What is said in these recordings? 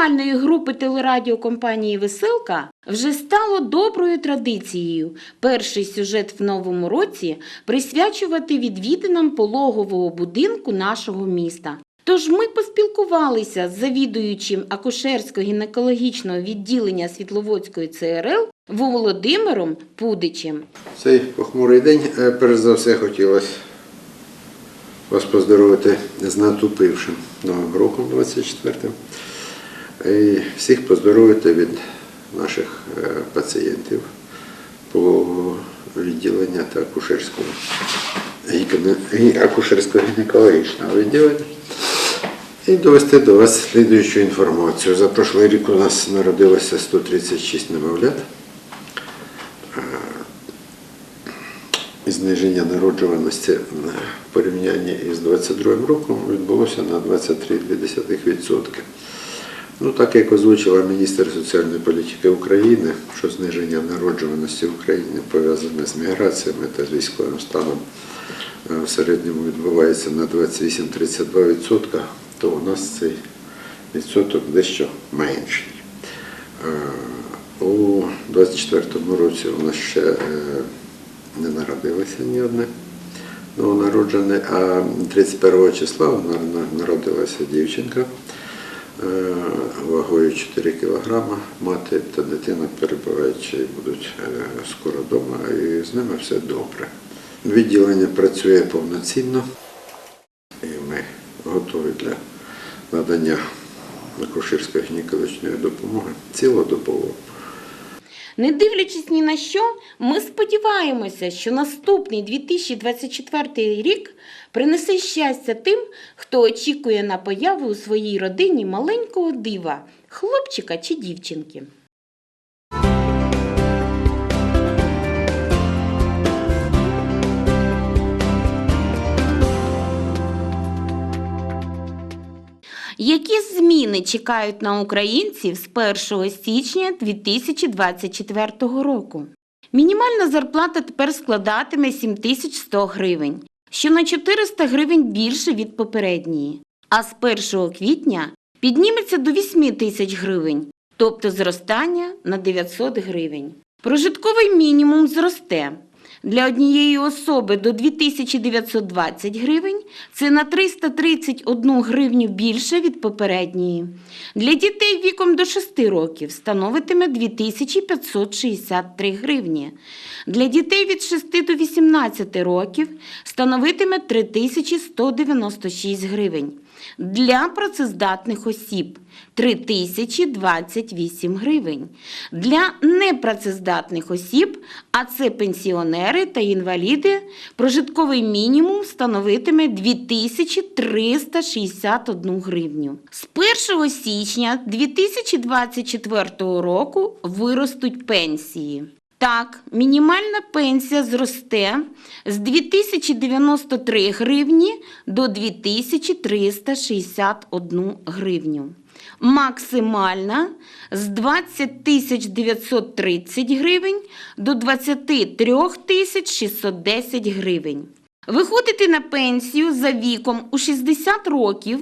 знімальної групи телерадіокомпанії Веселка вже стало доброю традицією перший сюжет в новому році присвячувати відвідинам пологового будинку нашого міста. Тож ми поспілкувалися з завідуючим акушерсько-гінекологічного відділення Світловодської ЦРЛ Володимиром Пудичем. Цей похмурий день, е, перш за все, хотілося вас поздоровити з натупившим Новим роком 24-м. І всіх поздоровити від наших е, пацієнтів по відділення та акушерського гіконе- гі- акушерсько-гінекологічного відділення. І довести до вас слідуючу інформацію. За прошлий рік у нас народилося 136 немовлят. І зниження народжуваності в порівнянні із 22 роком відбулося на 23,2%. Ну, так як озвучила міністр соціальної політики України, що зниження народжуваності в Україні пов'язане з міграціями та з військовим станом е, в середньому відбувається на 28-32%, то у нас цей відсоток дещо менший. Е, У 24-му році у нас ще е, не народилося ні одне новонароджене, а 31 числа народилася дівчинка вагою 4 кг. Мати та дитина перебуваючи будуть е, скоро вдома і з ними все добре. Відділення працює повноцінно і ми готові для надання акушерської гінекологічної допомоги цілодобово. Не дивлячись ні на що, ми сподіваємося, що наступний 2024 рік принесе щастя тим, хто очікує на появу у своїй родині маленького дива, хлопчика чи дівчинки. Які зміни чекають на українців з 1 січня 2024 року? Мінімальна зарплата тепер складатиме 7100 гривень, що на 400 гривень більше від попередньої. А з 1 квітня підніметься до 8 тисяч гривень, тобто зростання на 900 гривень. Прожитковий мінімум зросте. Для однієї особи до 2920 гривень це на 331 гривню більше від попередньої. Для дітей віком до 6 років становитиме 2563 гривні. Для дітей від 6 до 18 років становитиме 3196 гривень. Для працездатних осіб 3028 гривень. Для непрацездатних осіб, а це пенсіонери та інваліди, прожитковий мінімум становитиме 2361 гривню. З 1 січня 2024 року виростуть пенсії. Так, мінімальна пенсія зросте з 2093 гривні до 2361 гривню. Максимальна з 20 930 гривень до 23 610 гривень. Виходити на пенсію за віком у 60 років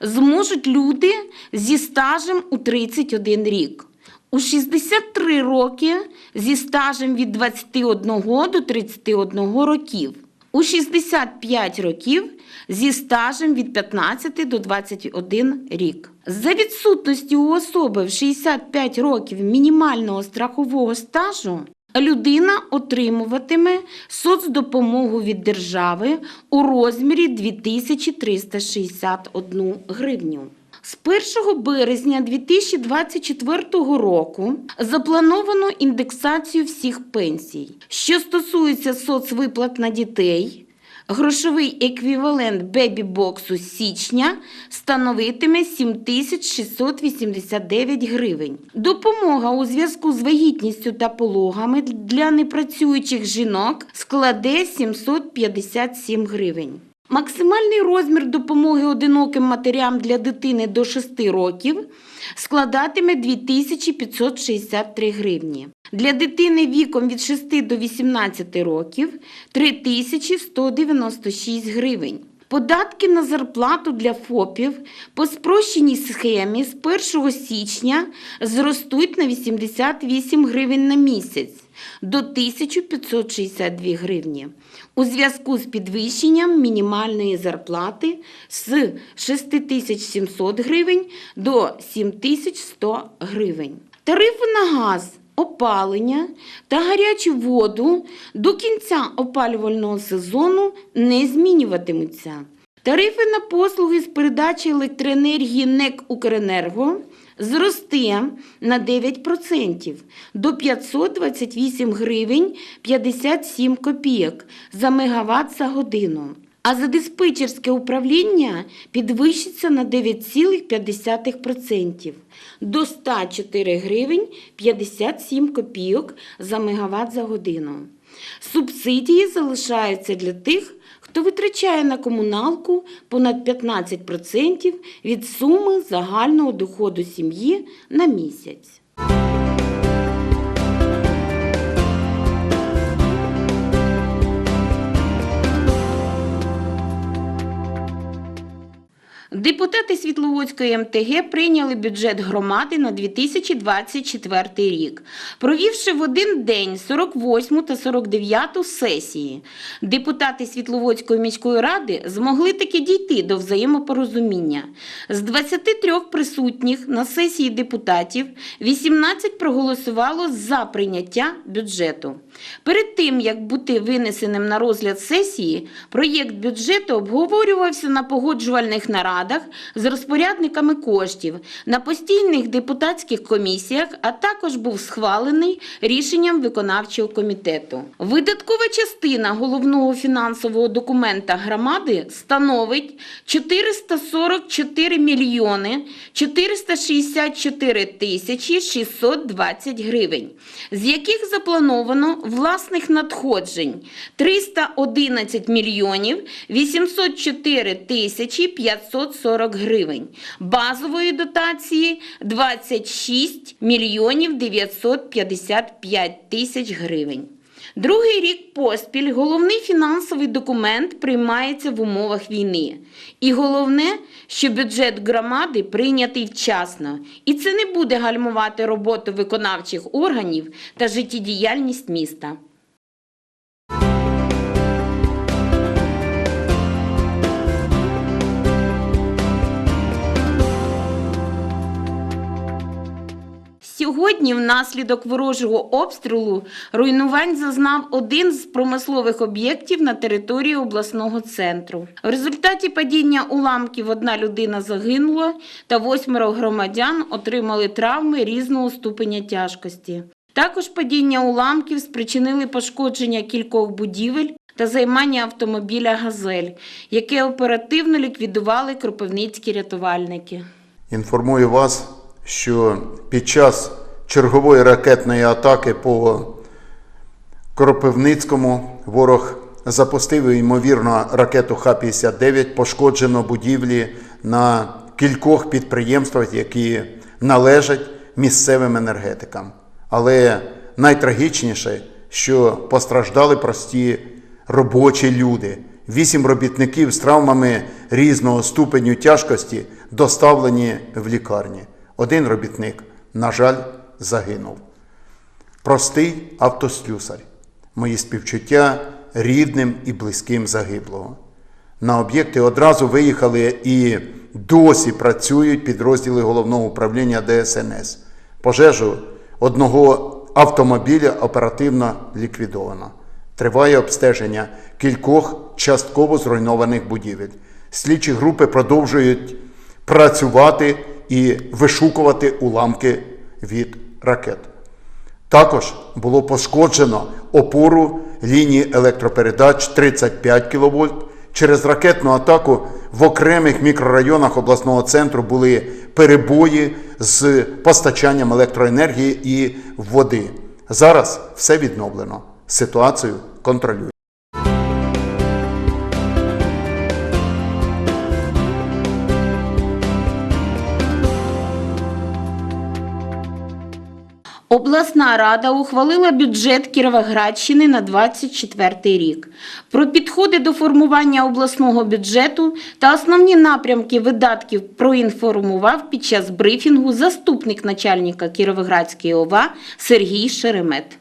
зможуть люди зі стажем у 31 рік. У 63 роки зі стажем від 21 до 31 років. У 65 років зі стажем від 15 до 21 рік. За відсутності у особи в 65 років мінімального страхового стажу людина отримуватиме соцдопомогу від держави у розмірі 2361 гривню. З 1 березня 2024 року заплановано індексацію всіх пенсій. Що стосується соцвиплат на дітей, грошовий еквівалент бебі-боксу з січня становитиме 7689 гривень. Допомога у зв'язку з вагітністю та пологами для непрацюючих жінок складе 757 гривень. Максимальний розмір допомоги одиноким матерям для дитини до 6 років складатиме 2563 гривні. Для дитини віком від 6 до 18 років 3196 гривень. Податки на зарплату для ФОПів по спрощеній схемі з 1 січня зростуть на 88 гривень на місяць до 1562 гривні у зв'язку з підвищенням мінімальної зарплати з 6700 гривень до 7100 гривень. Тарифи на газ, опалення та гарячу воду до кінця опалювального сезону не змінюватимуться. Тарифи на послуги з передачі електроенергії НЕК «Укренерго» зросте на 9% до 528 гривень 57 копійок за мегаватт за годину. А за диспетчерське управління підвищиться на 9,5% до 104 гривень 57 копійок за мегаватт за годину. Субсидії залишаються для тих, хто витрачає на комуналку понад 15% від суми загального доходу сім'ї на місяць. Депутати Світловодської МТГ прийняли бюджет громади на 2024 рік, провівши в один день 48 та 49 сесії. Депутати Світловодської міської ради змогли таки дійти до взаємопорозуміння. З 23 присутніх на сесії депутатів 18 проголосувало за прийняття бюджету. Перед тим, як бути винесеним на розгляд сесії, проєкт бюджету обговорювався на погоджувальних нарадах з розпорядниками коштів, на постійних депутатських комісіях, а також був схвалений рішенням виконавчого комітету. Видаткова частина головного фінансового документа громади становить 444 мільйони 464 тисячі 620 гривень, з яких заплановано власних надходжень 311 мільйонів 804 тисячі 540 гривень, базової дотації 26 мільйонів 955 тисяч гривень. Другий рік поспіль головний фінансовий документ приймається в умовах війни. І головне, що бюджет громади прийнятий вчасно. І це не буде гальмувати роботу виконавчих органів та життєдіяльність міста. Сьогодні, внаслідок ворожого обстрілу, руйнувань зазнав один з промислових об'єктів на території обласного центру. В результаті падіння уламків одна людина загинула та восьмеро громадян отримали травми різного ступеня тяжкості. Також падіння уламків спричинили пошкодження кількох будівель та займання автомобіля «Газель», яке оперативно ліквідували кропивницькі рятувальники. Інформую вас, що під час чергової ракетної атаки по Кропивницькому ворог запустив ймовірно ракету Х-59, пошкоджено будівлі на кількох підприємствах, які належать місцевим енергетикам. Але найтрагічніше, що постраждали прості робочі люди. Вісім робітників з травмами різного ступеню тяжкості доставлені в лікарні. Один робітник, на жаль, загинув. Простий автослюсар. Мої співчуття рідним і близьким загиблого. На об'єкти одразу виїхали і досі працюють підрозділи головного управління ДСНС. Пожежу одного автомобіля оперативно ліквідовано. Триває обстеження кількох частково зруйнованих будівель. Слідчі групи продовжують працювати і вишукувати уламки від ракет. Також було пошкоджено опору лінії електропередач 35 кВт. Через ракетну атаку в окремих мікрорайонах обласного центру були перебої з постачанням електроенергії і води. Зараз все відновлено. Ситуацію контролюють. Обласна рада ухвалила бюджет Кіровоградщини на 24 рік. Про підходи до формування обласного бюджету та основні напрямки видатків проінформував під час брифінгу заступник начальника Кіровоградської ОВА Сергій Шеремет.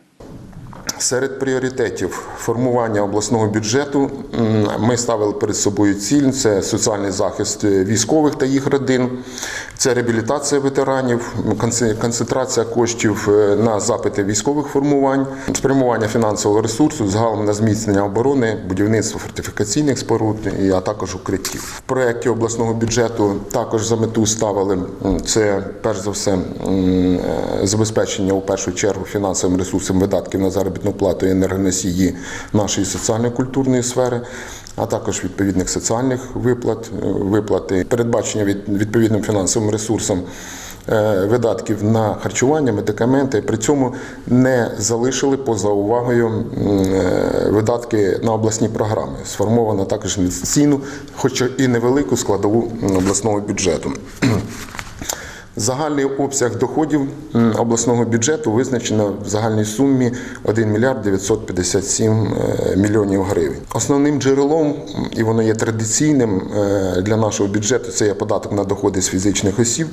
Серед пріоритетів формування обласного бюджету ми ставили перед собою ціль: це соціальний захист військових та їх родин, це реабілітація ветеранів, концентрація коштів е, на запити військових формувань, спрямування фінансового ресурсу загалом на зміцнення оборони, будівництво фортифікаційних споруд, а також укриттів. В проєкті обласного бюджету також за мету ставили це перш за все е, забезпечення у першу чергу фінансовим ресурсом видатків на заробітну плату і енергоносії нашої соціально-культурної сфери, а також відповідних соціальних виплат, е, виплати, передбачення від відповідним фінансовим ресурсом. е, Видатків на харчування, медикаменти, при цьому не залишили поза увагою е, видатки на обласні програми. Сформовано також інвестиційну, хоч і невелику складову обласного бюджету. Загальний обсяг доходів обласного бюджету визначено в загальній сумі 1 мільярд 957 е, мільйонів гривень. Основним джерелом, і воно є традиційним е, для нашого бюджету, це є податок на доходи з фізичних осіб.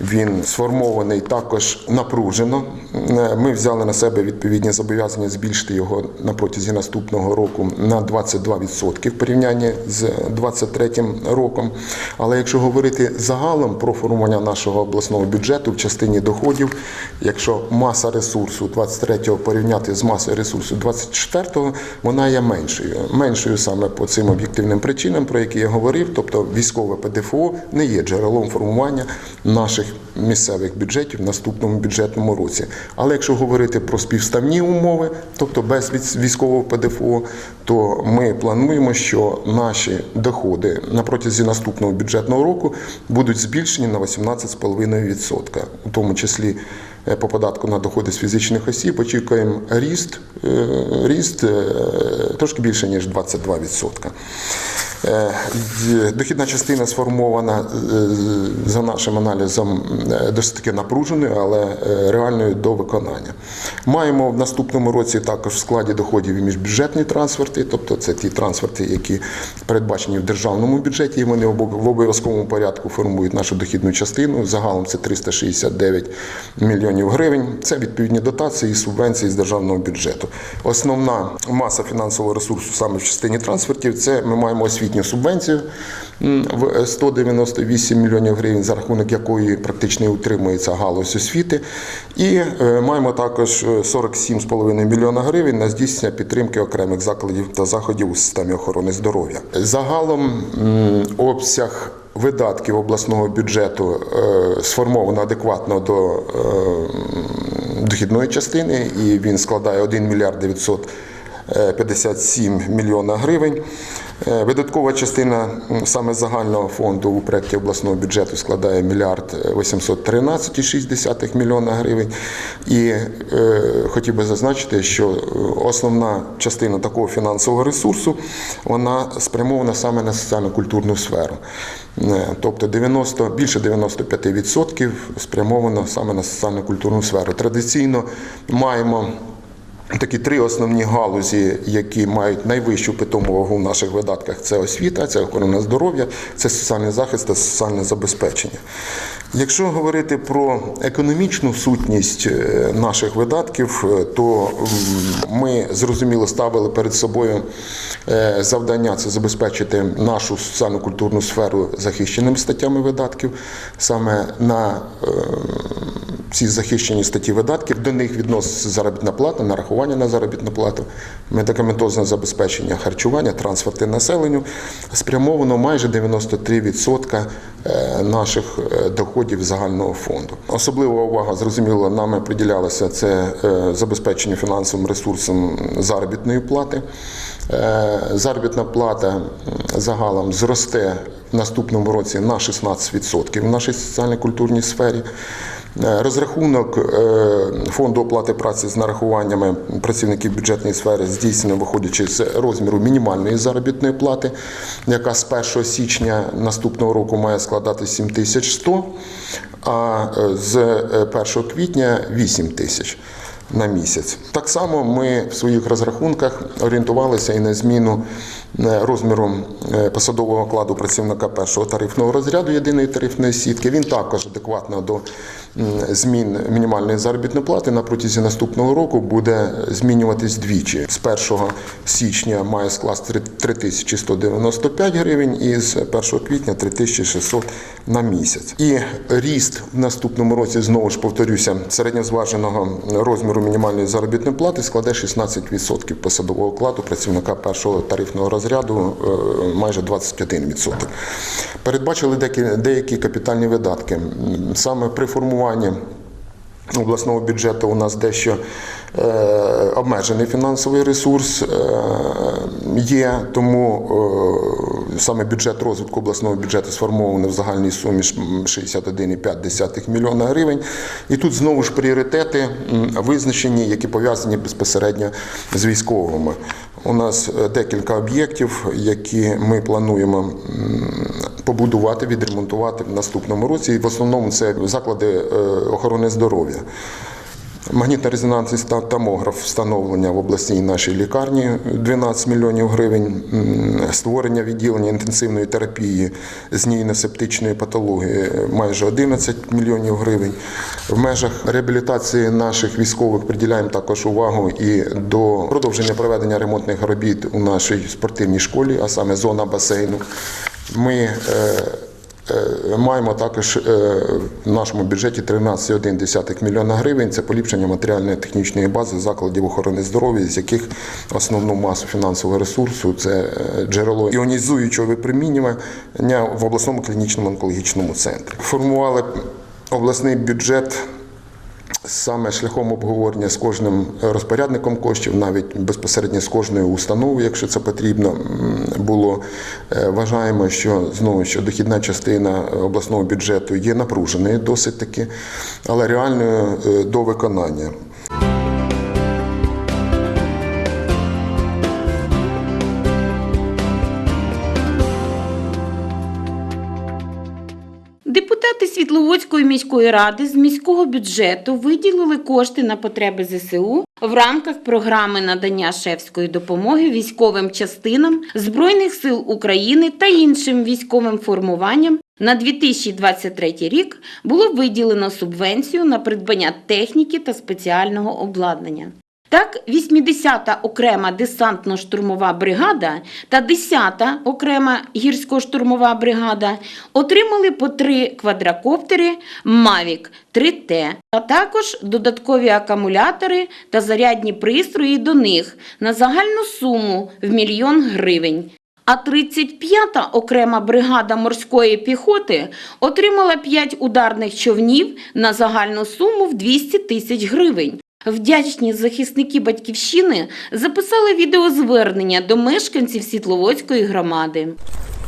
Він сформований також напружено. Е, Ми взяли на себе відповідні зобов'язання збільшити його на протязі наступного року на 22% в порівнянні з 2023 роком. Але якщо говорити загалом про формування нашого обласного бюджету в частині доходів, якщо маса ресурсу 23-го порівняти з масою ресурсу 24-го, вона є меншою. Меншою саме по цим об'єктивним причинам, про які я говорив, тобто військове ПДФО не є джерелом формування наших місцевих бюджетів в наступному бюджетному році. Але якщо говорити про співставні умови, тобто без військового ПДФО, то ми плануємо, що наші доходи на протязі наступного бюджетного року будуть збільшені на 18,5%, у тому числі по податку на доходи з фізичних осіб очікуємо ріст, е, ріст е, трошки більше ніж 22%. Е, Дохідна частина сформована е, за нашим аналізом е, досить таки напруженою, але е, реальною до виконання. Маємо в наступному році також в складі доходів і міжбюджетні трансферти, тобто це ті трансферти, які передбачені в державному бюджеті, і вони в обов'язковому порядку формують нашу дохідну частину. Загалом це 369 мільйонів гривень. Це відповідні дотації і субвенції з державного бюджету. Основна маса фінансового ресурсу саме в частині трансфертів це ми маємо освітню субвенцію в 198 мільйонів гривень, за рахунок якої практично утримується галузь освіти. І е, маємо також е, 47,5 мільйона гривень на здійснення підтримки окремих закладів та заходів у системі охорони здоров'я. Загалом обсяг видатків обласного бюджету е, сформовано адекватно до е, дохідної частини, і він складає 1 мільярд 900 е, 57 мільйона гривень. Е, Видаткова частина саме загального фонду у проєкті обласного бюджету складає мільярд 813,6 мільйона гривень. І е, хотів би зазначити, що е, основна частина такого фінансового ресурсу вона спрямована саме на соціально-культурну сферу. Е, Тобто 90, більше 95% спрямовано саме на соціально-культурну сферу. Традиційно маємо Такі три основні галузі, які мають найвищу питому вагу в наших видатках, це освіта, це охорона здоров'я, це соціальний захист та соціальне забезпечення. Якщо говорити про економічну сутність е, наших видатків, е, то ми зрозуміло ставили перед собою е, завдання це забезпечити нашу соціально-культурну сферу захищеними статтями видатків саме на ці захищені статті видатків. До них відноситься заробітна плата, нарахування на заробітну плату, медикаментозне забезпечення харчування, трансферти населенню. Спрямовано майже 93% е, наших е, доходів загального фонду. Особлива увага, зрозуміло, нами приділялася це е, забезпечення фінансовим ресурсом заробітної плати. Заробітна плата загалом зросте в наступному році на 16% в нашій соціально-культурній сфері. Е, Розрахунок е, фонду оплати праці з нарахуваннями працівників бюджетної сфери здійснено виходячи з розміру мінімальної заробітної плати, яка з 1 січня наступного року має складати 7100, а е, з е, 1 квітня 8 тисяч на місяць. Так само ми в своїх розрахунках орієнтувалися і на зміну е, розміру е, посадового окладу працівника першого тарифного розряду єдиної тарифної сітки. Він також адекватно до змін мінімальної заробітної плати на протязі наступного року буде змінюватись двічі. З 1 січня має скласти 3195 гривень і з 1 квітня 3600 на місяць. І ріст в наступному році знову ж повторюся середньозваженого розміру мінімальної заробітної плати складе 16% посадового окладу працівника першого тарифного розряду е, майже 21%. Передбачили деякі капітальні видатки. Саме при формуванні обласного бюджету у нас дещо е, обмежений фінансовий ресурс е, є, тому е, саме бюджет розвитку обласного бюджету сформований в загальній сумі ж, м, 61,5 мільйона гривень. І тут знову ж пріоритети визначені, які пов'язані безпосередньо з військовими. У нас е, декілька об'єктів, які ми плануємо побудувати, відремонтувати в наступному році. І в основному це заклади е, охорони здоров'я. Магнітно-резонансний томограф встановлення в обласній нашій лікарні 12 мільйонів гривень, створення відділення інтенсивної терапії з нейно-септичної патології майже 11 мільйонів гривень. В межах реабілітації наших військових приділяємо також увагу і до продовження проведення ремонтних робіт у нашій спортивній школі, а саме зона басейну. Ми Е, Маємо також е, в нашому бюджеті 13,1 мільйона гривень. Це поліпшення матеріально-технічної бази закладів охорони здоров'я, з яких основну масу фінансового ресурсу це е, джерело іонізуючого випромінювання в обласному клінічному онкологічному центрі. Формували обласний бюджет саме шляхом обговорення з кожним розпорядником коштів, навіть безпосередньо з кожною установою, якщо це потрібно було. Е, Вважаємо, що знову що дохідна частина обласного бюджету є напруженою досить таки, але реальною е, до виконання. Світловодської міської ради з міського бюджету виділили кошти на потреби ЗСУ в рамках програми надання шефської допомоги військовим частинам Збройних сил України та іншим військовим формуванням. На 2023 рік було виділено субвенцію на придбання техніки та спеціального обладнання. Так, 80-та окрема десантно-штурмова бригада та 10-та окрема гірсько-штурмова бригада отримали по три квадрокоптери Mavic 3T, а також додаткові акумулятори та зарядні пристрої до них на загальну суму в мільйон гривень. А 35-та окрема бригада морської піхоти отримала 5 ударних човнів на загальну суму в 200 тисяч гривень. Вдячні захисники батьківщини записали відеозвернення до мешканців Світловодської громади.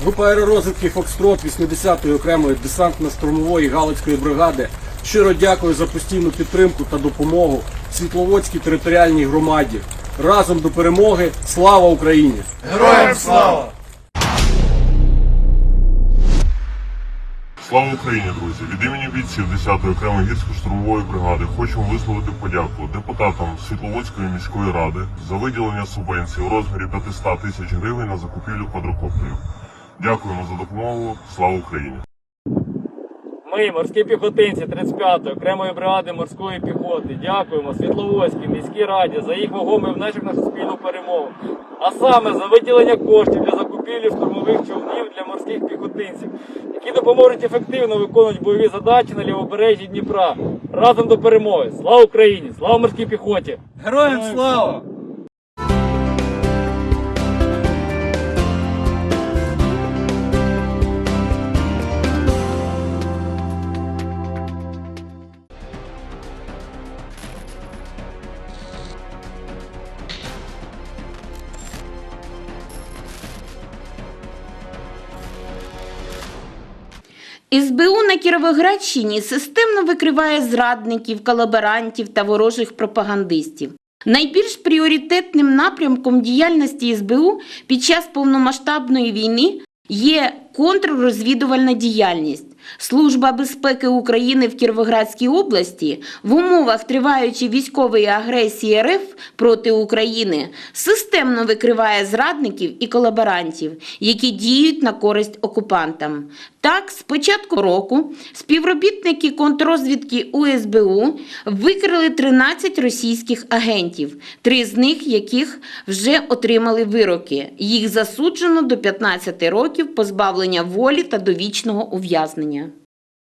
Група аеророзвідки Фокстрот 80-ї окремої десантно-штурмової Галицької бригади щиро дякую за постійну підтримку та допомогу Світловодській територіальній громаді. Разом до перемоги! Слава Україні! Героям Слава Україні, друзі! Від імені бійців 10-ї окремої гірсько-штурмової бригади хочемо висловити подяку депутатам Світловодської міської ради за виділення субвенції у розмірі 500 тисяч гривень на закупівлю квадрокоптерів. Дякуємо за допомогу. Слава Україні! Ми, морські піхотинці 35-ї окремої бригади морської піхоти, дякуємо Світловодській міській раді за їх вагомий внесок на спільну перемогу, а саме за виділення коштів для закупівлі штурмових човнів для морських піхотинців, які допоможуть ефективно виконувати бойові задачі на лівобережжі Дніпра. Разом до перемоги! Слава Україні! Слава морській піхоті! Героям слава! СБУ на Кіровоградщині системно викриває зрадників, колаборантів та ворожих пропагандистів. Найбільш пріоритетним напрямком діяльності СБУ під час повномасштабної війни є контррозвідувальна діяльність. Служба безпеки України в Кіровоградській області в умовах триваючої військової агресії РФ проти України системно викриває зрадників і колаборантів, які діють на користь окупантам. Так, з початку року співробітники контррозвідки УСБУ викрили 13 російських агентів, три з них яких вже отримали вироки. Їх засуджено до 15 років позбавлення волі та довічного ув'язнення.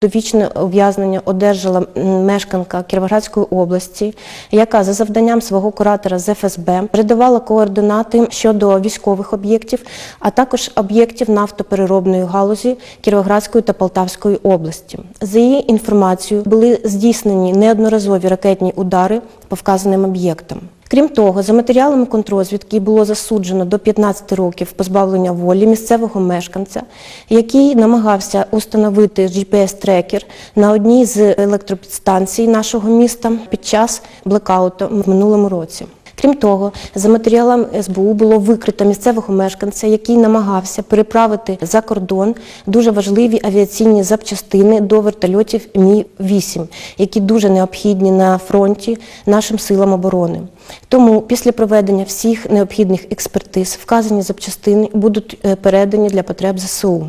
Довічне ув'язнення одержала мешканка Кіровоградської області, яка за завданням свого куратора з ФСБ передавала координати щодо військових об'єктів, а також об'єктів нафтопереробної галузі Кіровоградської та Полтавської області. За її інформацією, були здійснені неодноразові ракетні удари по вказаним об'єктам. Крім того, за матеріалами контрозвідки було засуджено до 15 років позбавлення волі місцевого мешканця, який намагався установити GPS-трекер на одній з електропідстанцій нашого міста під час блекауту в минулому році. Крім того, за матеріалами СБУ було викрито місцевого мешканця, який намагався переправити за кордон дуже важливі авіаційні запчастини до вертольотів Мі-8, які дуже необхідні на фронті нашим силам оборони. Тому після проведення всіх необхідних експертиз вказані запчастини будуть е, передані для потреб ЗСУ.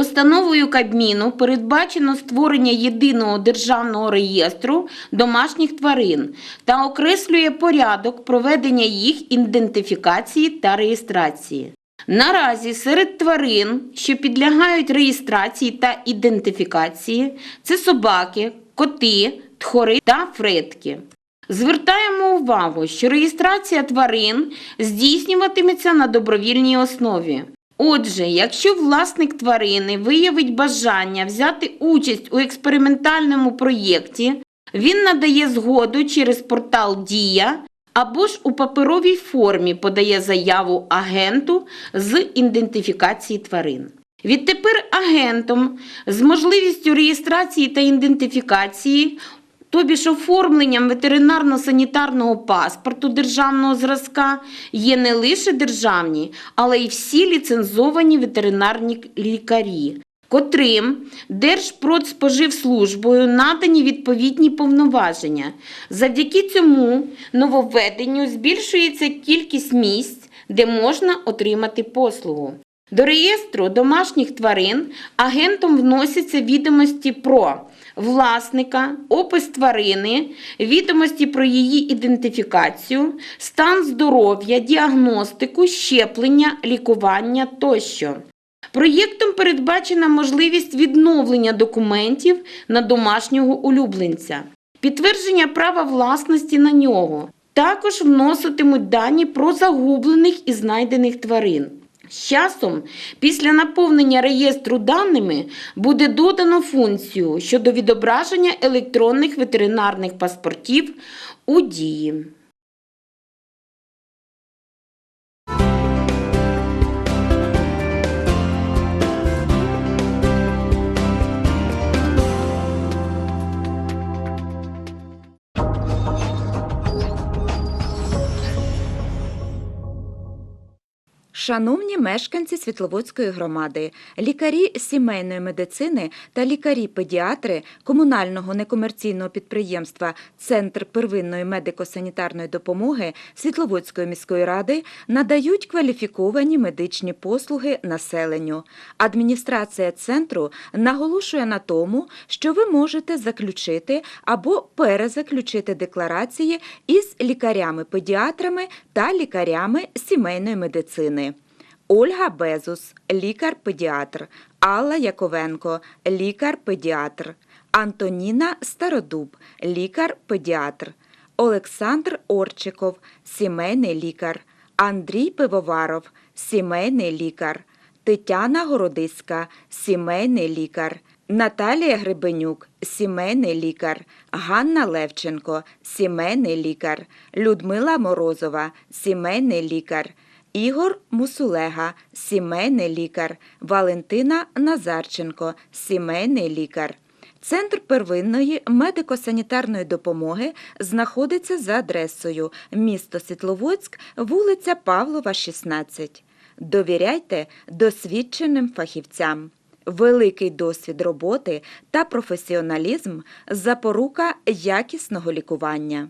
Постановою Кабміну передбачено створення єдиного державного реєстру домашніх тварин та окреслює порядок проведення їх ідентифікації та реєстрації. Наразі серед тварин, що підлягають реєстрації та ідентифікації, це собаки, коти, тхори та фретки. Звертаємо увагу, що реєстрація тварин здійснюватиметься на добровільній основі. Отже, якщо власник тварини виявить бажання взяти участь у експериментальному проєкті, він надає згоду через портал Дія або ж у паперовій формі подає заяву агенту з ідентифікації тварин. Відтепер агентом з можливістю реєстрації та ідентифікації Тобі ж оформленням ветеринарно-санітарного паспорту державного зразка є не лише державні, але й всі ліцензовані ветеринарні лікарі, котрим Держпродспоживслужбою надані відповідні повноваження. Завдяки цьому нововведенню збільшується кількість місць, де можна отримати послугу. До реєстру домашніх тварин агентом вносяться відомості про власника, опис тварини, відомості про її ідентифікацію, стан здоров'я, діагностику, щеплення, лікування тощо. Проєктом передбачена можливість відновлення документів на домашнього улюбленця, підтвердження права власності на нього. Також вноситимуть дані про загублених і знайдених тварин. З часом, після наповнення реєстру даними, буде додано функцію щодо відображення електронних ветеринарних паспортів у дії. Шановні мешканці Світловодської громади, лікарі сімейної медицини та лікарі-педіатри комунального некомерційного підприємства Центр первинної медико-санітарної допомоги Світловодської міської ради надають кваліфіковані медичні послуги населенню. Адміністрація центру наголошує на тому, що ви можете заключити або перезаключити декларації із лікарями-педіатрами та лікарями сімейної медицини. Ольга Безус, лікар-педіатр, Алла Яковенко, лікар-педіатр, Антоніна Стародуб, лікар-педіатр, Олександр Орчиков, сімейний лікар, Андрій Пивоваров, сімейний лікар, Тетяна Городиська, сімейний лікар, Наталія Гребенюк, сімейний лікар, Ганна Левченко, сімейний лікар, Людмила Морозова, сімейний лікар, Ігор Мусулега, сімейний лікар, Валентина Назарченко, сімейний лікар. Центр первинної медико-санітарної допомоги знаходиться за адресою місто Світловодськ, вулиця Павлова, 16. Довіряйте досвідченим фахівцям. Великий досвід роботи та професіоналізм запорука якісного лікування.